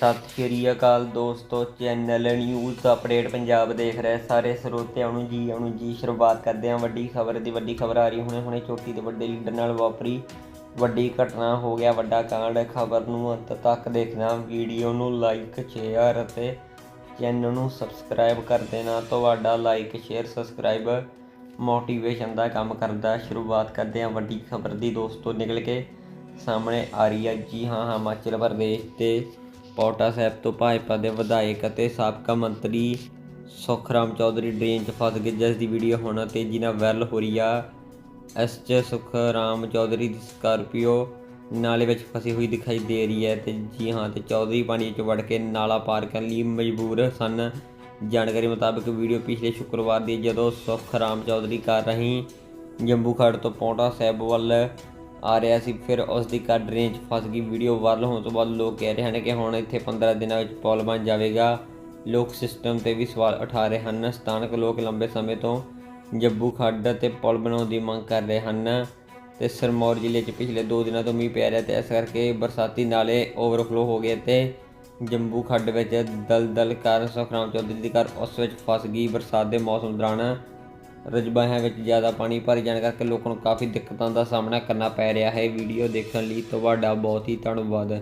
ਸਤਿ ਸ਼੍ਰੀ ਅਕਾਲ ਦੋਸਤੋ, channel news update Punjab ਦੇਖ ਰਹੇ ਸਾਰੇ ਸਰੋਤਿਆਂ ਨੂੰ ਜੀ ਆਉਣ ਜੀ, ਸ਼ੁਰੂਆਤ ਕਰਦੇ ਹਾਂ ਵੱਡੀ ਖਬਰ ਦੀ, ਵੱਡੀ ਖਬਰ ਆ ਰਹੀ ਹੁਣੇ ਹੁਣੇ ਛੋਟੀ ਤੇ ਵੱਡੇ ਲੀਡਰ ਨਾਲ ਵਾਪਰੀ, ਵੱਡੀ ਘਟਨਾ ਹੋ ਗਿਆ ਵੱਡਾ ਕਾਂਡ, ਖਬਰ ਨੂੰ ਅੰਤ ਤੱਕ ਦੇਖਣਾ ਵੀਡੀਓ ਨੂੰ ਲਾਈਕ ਸ਼ੇਅਰ ਅਤੇ ਚੈਨਲ ਨੂੰ ਸਬਸਕ੍ਰਾਈਬ ਕਰ ਦੇਣਾ, ਤੁਹਾਡਾ ਲਾਈਕ ਸ਼ੇਅਰ ਸਬਸਕ੍ਰਾਈਬ ਮੋਟੀਵੇਸ਼ਨ ਦਾ ਕੰਮ ਕਰਦਾ, ਸ਼ੁਰੂਆਤ ਕਰਦੇ ਹਾਂ ਵੱਡੀ ਖਬਰ ਦੀ ਦੋਸਤੋ ਨਿਕਲ ਕੇ ਸਾਹਮਣੇ ਆ ਰਹੀ ਹੈ, ਜੀ ਹਾਂ, ਹਿਮਾਚਲ ਪ੍ਰਦੇਸ਼ ਤੇ ਪੌਟਾ ਸਾਹਿਬ ਤੋਂ ਭਾਜਪਾ ਦੇ ਵਿਧਾਇਕ ਅਤੇ ਸਾਬਕਾ ਮੰਤਰੀ ਸੁਖਰਾਮ ਚੌਧਰੀ ਡਰੇਨ 'ਚ ਫਸ ਗਏ ਜਿਸ ਦੀ ਵੀਡੀਓ ਹੁਣ ਤੇਜ਼ੀ ਨਾਲ ਵਾਇਰਲ ਹੋ ਰਹੀ ਆ। ਇਸ 'ਚ ਸੁਖਰਾਮ ਚੌਧਰੀ ਦੀ ਸਕਾਰਪੀਓ ਨਾਲੇ ਵਿੱਚ ਫਸੀ ਹੋਈ ਦਿਖਾਈ ਦੇ ਰਹੀ ਹੈ ਤੇ ਜੀ ਹਾਂ ਤੇ ਚੌਧਰੀ ਪਾਣੀ ਵਿੱਚ ਵੜ ਕੇ ਨਾਲਾ ਪਾਰ ਕਰਨ ਲਈ ਮਜਬੂਰ ਸਨ। ਜਾਣਕਾਰੀ ਮੁਤਾਬਕ ਵੀਡੀਓ ਪਿਛਲੇ ਸ਼ੁੱਕਰਵਾਰ ਦੀ ਹੈ, ਜਦੋਂ ਸੁਖਰਾਮ ਚੌਧਰੀ ਕਰ ਰਹੀ ਜੰਬੂਖੜ ਤੋਂ ਪੌਂਟਾ ਸਾਹਿਬ ਵੱਲ ਆ ਰਿਹਾ ਸੀ, ਫਿਰ ਉਸ ਦੀ ਕਾਰ ਡਰੇਨ 'ਚ ਫਸ ਗਈ। ਵੀਡੀਓ ਵਾਇਰਲ ਹੋਣ ਤੋਂ ਬਾਅਦ ਲੋਕ ਕਹਿ ਰਹੇ ਹਨ ਕਿ ਹੁਣ ਇੱਥੇ 15 ਦਿਨਾਂ ਵਿੱਚ ਪੁਲ ਬਣ ਜਾਵੇਗਾ। ਲੋਕ ਸਿਸਟਮ ਤੇ ਵੀ ਸਵਾਲ ਉਠਾ ਰਹੇ ਹਨ। ਸਥਾਨਕ ਲੋਕ ਲੰਬੇ ਸਮੇਂ ਤੋਂ ਜੰਬੂ ਖੱਡ ਤੇ ਪੁਲ ਬਣਾਉਣ ਦੀ ਮੰਗ ਕਰ ਰਹੇ ਹਨ ਤੇ ਸਰਮੌਰ ਜ਼ਿਲ੍ਹੇ 'ਚ ਪਿਛਲੇ 2 ਦਿਨਾਂ ਤੋਂ ਮੀਂਹ ਪੈ ਰਿਹਾ ਤੇ ਇਸ ਕਰਕੇ ਬਰਸਾਤੀ ਨਾਲੇ ਓਵਰਫਲੋ ਹੋ ਗਏ ਤੇ ਜੰਬੂ ਖੱਡ ਵਿੱਚ ਦਲਦਲ ਕਾਰਨ ਸੁਖਰਾਮ ਚੌਧਰੀ ਦੀ ਘਰ ਉਸ ਵਿੱਚ ਫਸ ਗਈ। ਬਰਸਾਤ ਦੇ ਮੌਸਮ ਦੌਰਾਨ ਰਜਬਾਹਿਆਂ ਵਿੱਚ ਜ਼ਿਆਦਾ ਪਾਣੀ ਭਰ ਜਾਣ ਕਰਕੇ ਲੋਕਾਂ ਨੂੰ ਕਾਫੀ ਦਿੱਕਤਾਂ ਦਾ ਸਾਹਮਣਾ ਕਰਨਾ ਪੈ ਰਿਹਾ ਹੈ। ਵੀਡੀਓ ਦੇਖਣ ਲਈ ਤੁਹਾਡਾ ਬਹੁਤ ਹੀ ਧੰਨਵਾਦ।